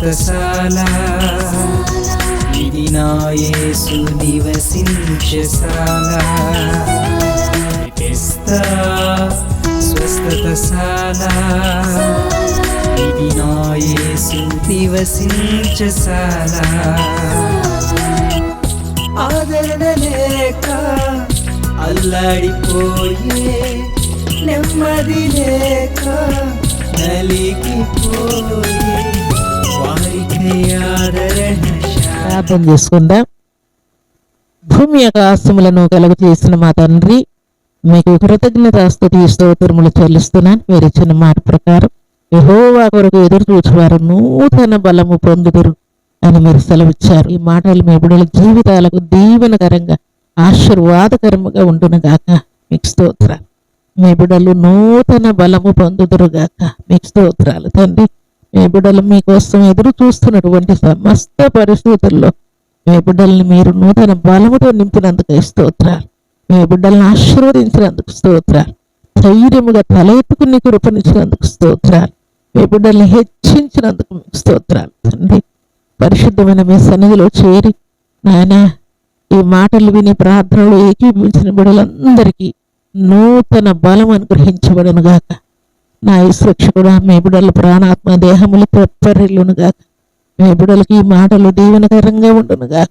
స్వస్థతశాల ఇది నా యేసు నివసించశాల తెస్తా స్వస్థతశాల ఇది నా యేసు నివసించశాల ఆదరణ లేక అల్లాడిపోయే నెమ్మది లేక నలిగిపోయే ప్రార్థన చేసుకుందాం. భూమి ఆకాశములను కలుగు చేసిన మా తండ్రి మీకు కృతజ్ఞత స్థుతి స్తోత్రములు చెల్లిస్తున్నాను. మీరు ఇచ్చిన మాట ప్రకారం యహోవా కొరకు ఎదురు చూసేవారు నూతన బలము పొందుదురు అని మీరు సెలవిచ్చారు. ఈ మాటలు మీ బిడ్డల జీవితాలకు దీవెనకరంగా ఆశీర్వాదకరముగా ఉండును గాక. మీకు స్తోత్రాలు మీ బిడ్డలు నూతన బలము పొందుదురు గాక. మీకు స్తోత్రాలు. తండ్రి మీ బిడ్డలు మీకోసం ఎదురు చూస్తున్నటువంటి సమస్త పరిస్థితుల్లో మీ బిడ్డల్ని మీరు నూతన బలముతో నింపినందుకు స్తోత్రాలు. మీ బిడ్డల్ని ఆశీర్వదించినందుకు స్తోత్రాలు. ధైర్యముగా తలెత్తుకుని కృపనిచ్చినందుకు స్తోత్రాలు. మీ బిడ్డల్ని హెచ్చించినందుకు స్తోత్రాలు. తండ్రి పరిశుద్ధమైన మీ సన్నిధిలో చేరి నాయన ఈ మాటలు విని ప్రార్థనలు ఏకీభవించిన బిడ్డలందరికీ నూతన బలం అనుగ్రహించబడను గాక నా కూడా మీ బిడ్డల ప్రాణాత్మ దేహములు తెప్పరిల్లునుగా మీ బిడ్డలకి ఈ మాటలు దీవెనకరంగా ఉండునుగా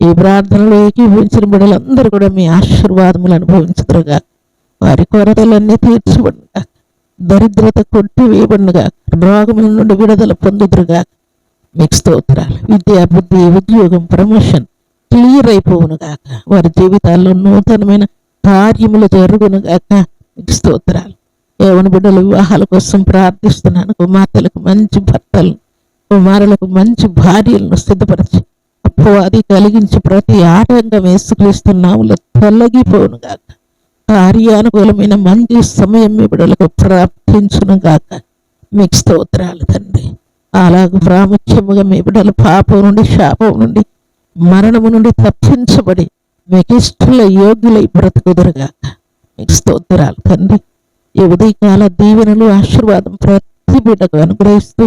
ఈ ప్రార్థనలు ఏకీభవించిన బిడ్డలందరూ కూడా మీ ఆశీర్వాదములు అనుభవించుదురుగా వారి కొరతలన్నీ తీర్చబడుగా దరిద్రత కొట్టి వేయబడినగా రోగముల నుండి విడుదల పొందుదురుగా మీకు స్తోత్రాలు. విద్య బుద్ధి ఉద్యోగం ప్రమోషన్ క్లియర్ అయిపోవునుగాక వారి జీవితాల్లో నూతనమైన కార్యములు జరుగునుగాక మీకు స్తోత్రాలు. దేవుని బిడ్డల వివాహాల కోసం ప్రార్థిస్తున్నాను. కుమార్తెలకు మంచి భర్తలను కుమారులకు మంచి భార్యలను సిద్ధపరచి. అపవాది కలిగించి ప్రతి ఆటంకం వేసుక్రీస్తున్నాములు తొలగిపోను గాక. కార్యానుకూలమైన మంచి సమయం మీ బిడ్డలకు ప్రాప్తించును గాక. మీకు స్తోత్రాలు తండ్రి. అలాగ ప్రాముఖ్యముగా మీ బిడ్డల పాపం నుండి శాపం నుండి మరణము నుండి తప్పించబడి మీకు ఇష్టల యోగ్యులై బ్రతుకుదురుగాక మీకు స్తోత్రాలు తండ్రి. ఈ ఉదయకాల దీవెనలు ఆశీర్వాదం ప్రతి బిడ్డకు అనుగ్రహిస్తూ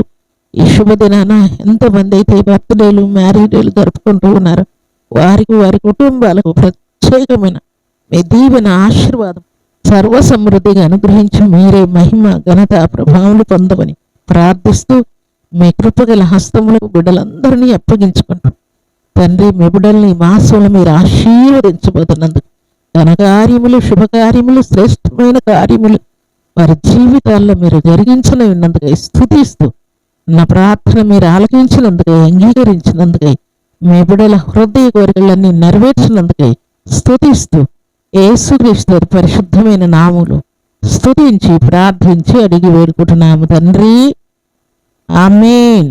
ఈ శుభదినాన ఎంతమంది అయితే బర్త్డేలు మ్యారీడేలు జరుపుకుంటూ ఉన్నారు. వారికి వారి కుటుంబాలకు ప్రత్యేకమైన మీ దీవెన ఆశీర్వాదం సర్వ సమృద్ధిగా అనుగ్రహించి మీరే మహిమ ఘనత ప్రభావాలు పొందమని ప్రార్థిస్తూ మీ కృపగల హస్తములకు బిడ్డలందరినీ అప్పగించుకుంటాం తండ్రి మీ బిడ్డల్ని మాసంలో మీరు ఆశీర్వదించబోతున్నందుకు ఘనకార్యములు శుభకార్యములు శ్రేష్టమైన కార్యములు వారి జీవితాల్లో మీరు జరిగించిన విన్నందుకై స్థుతిస్తూ నా ప్రార్థన మీరు ఆలకించినందుకై అంగీకరించినందుకై మీ బిడల హృదయ కోరికలన్నీ నెరవేర్చినందుకై స్థుతిస్తూ ఏసుక్రీస్తు పరిశుద్ధమైన నాములు స్థుతించి ప్రార్థించి అడిగి వేడుకుంటున్నాము తండ్రి. ఆమెన్.